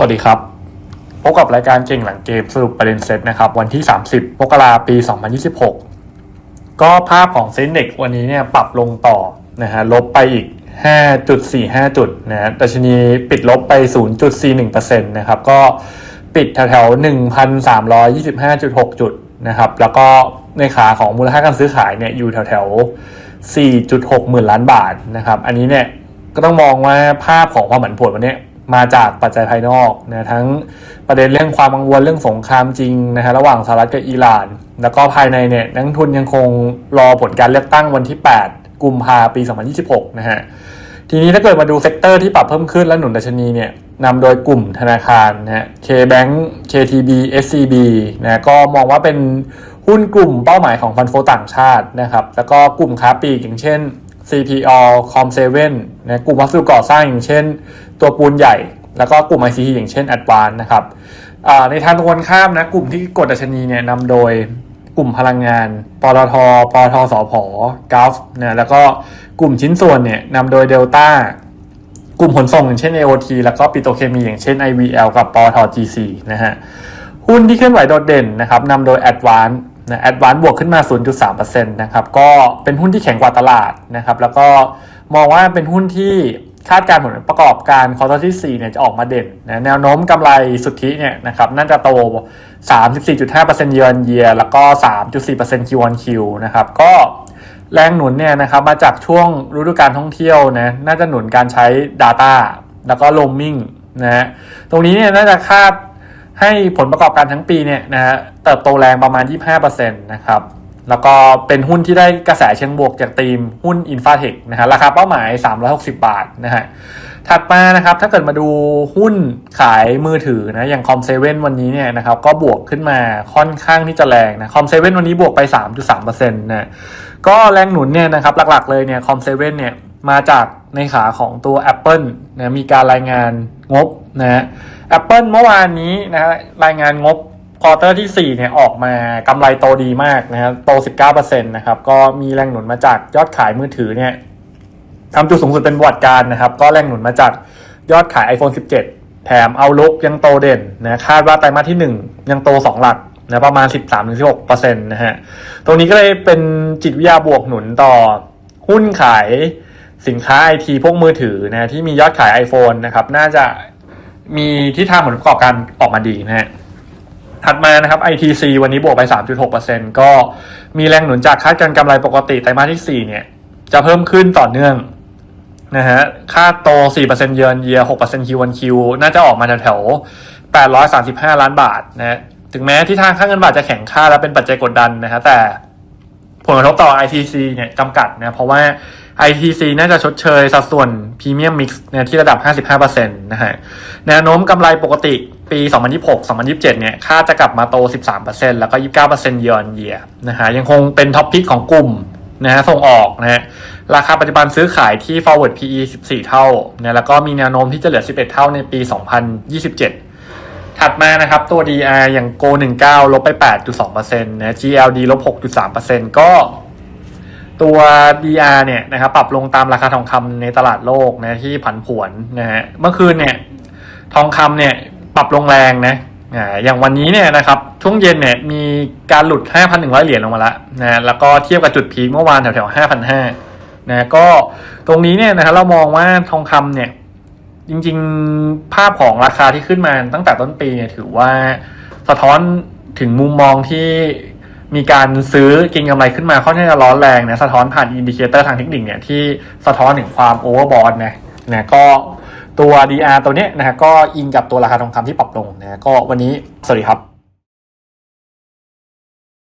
สวัสดีครับ พบกับรายการเก่งหลังเกมสรุปประเด็นเซตนะครับ วันที่ 30มกราปี 2026 ก็ภาพของเซ็นเด็กวันนี้เนี่ยปรับลงต่อนะฮะลบไปอีก 5.45 จุดนะฮะดัชนีปิดลบไป 0.41%นะครับ ก็ปิดแถวๆ1,325.6 จุดนะครับ แล้วก็ในขาของมูลค่าการซื้อขายเนี่ยอยู่แถวๆ4.6 หมื่นล้านบาทนะครับ อันนี้เนี่ยก็ต้องมองว่าภาพของความผันผวนวันนี้ มาจากปัจจัยภายนอกนะทั้งประเด็นเรื่องความกังวลเรื่องสงครามจริงนะฮะระหว่างสหรัฐกับอิหร่าน แล้วก็ภายในเนี่ยนักทุนยังคงรอผลการเลือกตั้งวันที่ 8 กุมภาปี 2026 นะฮะทีนี้ถ้าเกิดมาดูเซกเตอร์ที่ปรับเพิ่มขึ้นและหนุนดัชนีเนี่ยนำโดยกลุ่มธนาคารนะฮะ K-Bank KTB SCB นะก็มองว่าเป็นหุ้นกลุ่มเป้าหมายของฟันโฟต่างชาตินะครับแล้วก็กลุ่มค้าปลีกอย่างเช่น CPO Com7 นะกลุ่มวัสดุก่อสร้างอย่างเช่น ตัวปูนใหญ่ แล้วก็กลุ่ม ICT อย่างเช่น Advance นะครับในทางตรงกันข้ามนะกลุ่มที่กดดัชนีเนี่ยนำโดยกลุ่มพลังงานปตทปตทสพกาฟนะแล้วก็กลุ่มชิ้นส่วนเนี่ยนำโดยเดลต้ากลุ่มขนส่งอย่างเช่น AOT แล้วก็ปิโตเคมีอย่างเช่น IVL กับปตท GC นะฮะหุ้นที่เคลื่อนไหวโดดเด่นนะครับนำโดย Advance นะ Advance บวกขึ้นมา 0.3%นะครับก็เป็นหุ้นที่แข็งกว่าตลาดนะครับแล้วก็มองว่าเป็นหุ้นที่คาดการณ์ผลประกอบการควอเตอร์ที่4เนี่ยจะออกมาเด่นนะแนวโน้มกำไรสุทธิเนี่ยนะครับน่าจะโต 34.5% year on year แล้วก็ 3.4% Q on Q นะครับก็แรงหนุนเนี่ยนะครับมาจากช่วงฤดูการท่องเที่ยวนะน่าจะหนุนการใช้ Data แล้วก็ Roaming นะฮะตรงนี้เนี่ยน่าจะคาด ให้ผลประกอบการทั้งปีเนี่ยนะฮะเติบโตแรงประมาณ 25%นะครับแล้วก็เป็นหุ้นที่ได้กระแสเชิงบวกจากทีมหุ้นอินฟาเทคนะฮะราคาเป้าหมาย 360 บาทนะฮะถัดมานะครับถ้าเกิดมาดูหุ้นขายมือถือนะอย่างคอมเซเว่นวันนี้เนี่ยนะครับก็บวกขึ้นมาค่อนข้างที่จะแรงนะคอมเซเว่นวันนี้บวกไป 3.3%นะก็แรงหนุนเนี่ยนะครับหลักๆเลยเนี่ยคอมเซเว่นเนี่ยมาจากในขาของตัว Apple นะมีการรายงาน งบนะฮะ Apple เมื่อวานนี้นะฮะรายงานงบควอเตอร์ที่ 4 เนี่ยออกมากำไรโตดีมากนะครับโต 19%นะครับ ก็มีแรงหนุนมาจากยอดขายมือถือเนี่ยทำจุดสูงสุดเป็นประวัติการนะครับ ก็แรงหนุนมาจากยอดขาย iPhone 17 แถมเอาลุกยังโตเด่นนะคาดว่าไตรมาสที่ 1 ยังโต 2 หลักนะประมาณ 13-16%นะฮะ ตรงนี้ก็เลยเป็นจิตวิทยาบวกหนุนต่อหุ้นขาย สินค้าไอทีพวกมือถือนะที่มียอดขาย iPhone นะครับ น่าจะมีที่ทางผลประกอบการออกมาดีนะฮะถัดมานะครับ ITC วันนี้บวกไป 3.6%ก็มีแรงหนุนจากคาดการกำไรปกติไตรมาสที่ 4 เนี่ย จะเพิ่มขึ้นต่อเนื่องนะฮะค่าโต 4%เยือนเยีย6% Q on Q น่าจะออกมาแถวๆ835 ล้านบาทนะฮะถึงแม้ที่ทางค่าเงินบาทจะแข็งค่าและเป็นปัจจัยกดดันนะฮะแต่ผลกระทบต่อ ITC เนี่ยจำกัดนะเพราะว่า ITC น่าจะชดเชยสัดส่วนพรีเมียมมิกซ์เนี่ยที่ระดับ 55%นะฮะแนวโน้มกำไรปกติปี 2026-2027 เนี่ยค่าจะกลับมาโต 13%แล้วก็ 29% year on year นะฮะยังคงเป็นท็อปพิกของกลุ่มนะฮะส่งออกนะฮะราคาปัจจุบันซื้อขายที่ forward PE 14 เท่านะแล้วก็มีแนวโน้มที่จะเหลือ 11 เท่าในปี 2027ถัดมานะครับตัว DR อย่าง Go 19ลบไป 8.2%นะ GLD ลบ 6.3%ก็ ตัว DR เนี่ยนะครับปรับลงตามราคาทองคำในตลาดโลกนะที่ผันผวนนะฮะเมื่อคืนเนี่ยทองคำเนี่ยปรับลงแรงนะอ่าอย่างวันนี้เนี่ยนะครับช่วงเย็นเนี่ยมีการหลุด 5,100 เหรียญลงมาแล้วนะแล้วก็เทียบกับจุดพีคเมื่อวานแถวๆ5,500นะก็ตรงนี้เนี่ยนะครับเรามองว่าทองคำเนี่ยจริงๆภาพของราคาที่ขึ้นมาตั้งแต่ต้นปีเนี่ยถือว่าสะท้อนถึงมุมมองที่ มีการซื้อกินกำไรขึ้นมาค่อนข้างจะร้อนแรงนะสะท้อนผ่านอินดิเคเตอร์ทางเทคนิคเนี่ยที่สะท้อนถึงความโอเวอร์บอทนะนะก็ตัว DR ตัวเนี้ยนะฮะก็อิงกับตัวราคาทองคำที่ปรับลงนะก็วันนี้สวัสดีครับ